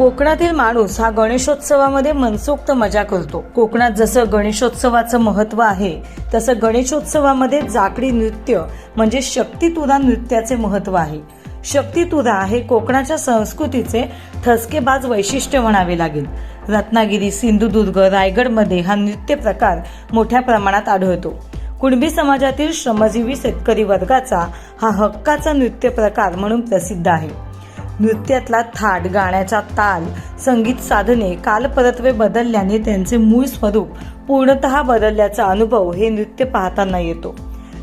कोकणातील माणूस हा गणेशोत्सवामध्ये मनसोक्त मजा करतो. कोकणात जसं गणेशोत्सवाचं महत्त्व आहे तसं गणेशोत्सवामध्ये जाकडी नृत्य म्हणजे शक्तितुरा नृत्याचे महत्त्व आहे. शक्तितुरा हे कोकणाच्या संस्कृतीचे ठसकेबाज वैशिष्ट्य म्हणावे लागेल. रत्नागिरी सिंधुदुर्ग रायगडमध्ये हा नृत्य प्रकार मोठ्या प्रमाणात आढळतो. कुणबी समाजातील श्रमजीवी शेतकरी वर्गाचा हा हक्काचा नृत्य प्रकार म्हणून प्रसिद्ध आहे. नृत्यातला थाट गाण्याचा ताल संगीत साधने कालपरत्वे बदलल्याने त्यांचे मूळ स्वरूप पूर्णतः बदलल्याचा अनुभव हे नृत्य पाहताना येतो.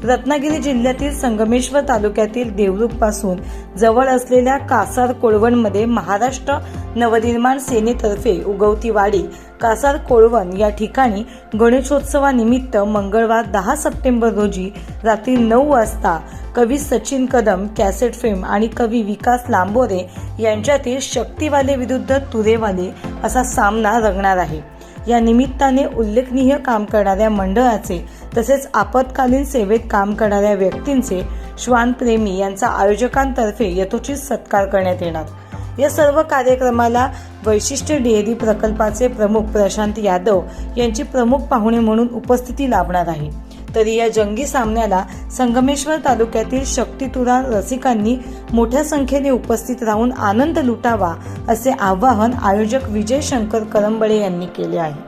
रत्नागिरी जिल्ह्यातील संगमेश्वर तालुक्यातील देवरुखपासून जवळ असलेल्या कासार कोळवणमध्ये महाराष्ट्र नवनिर्माण सेनेतर्फे उगवती वाडी कासार कोळवण या ठिकाणी गणेशोत्सवानिमित्त मंगळवार दहा सप्टेंबर रोजी रात्री नऊ वाजता कवी सचिन कदम कॅसेट फेम आणि कवी विकास लांबोरे यांच्यातील शक्तीवाले विरुद्ध तुरेवाले असा सामना रंगणार आहे. या निमित्ताने उल्लेखनीय काम करणाऱ्या मंडळाचे तसेच आपत्कालीन सेवेत काम करणाऱ्या व्यक्तींचे श्वानप्रेमी यांचा आयोजकांतर्फे यथोचित सत्कार करण्यात येणार. या सर्व कार्यक्रमाला वैशिष्ट्य डेअरी प्रकल्पाचे प्रमुख प्रशांत यादव यांची प्रमुख पाहुणे म्हणून उपस्थिती लाभणार आहे. तरी या जंगी सामन्याला संगमेश्वर तालुक्यातील शक्तितुरा रसिकांनी मोठ्या संख्येने उपस्थित राहून आनंद लुटावा असे आवाहन आयोजक विजय शंकर करंबळे यांनी केले आहे.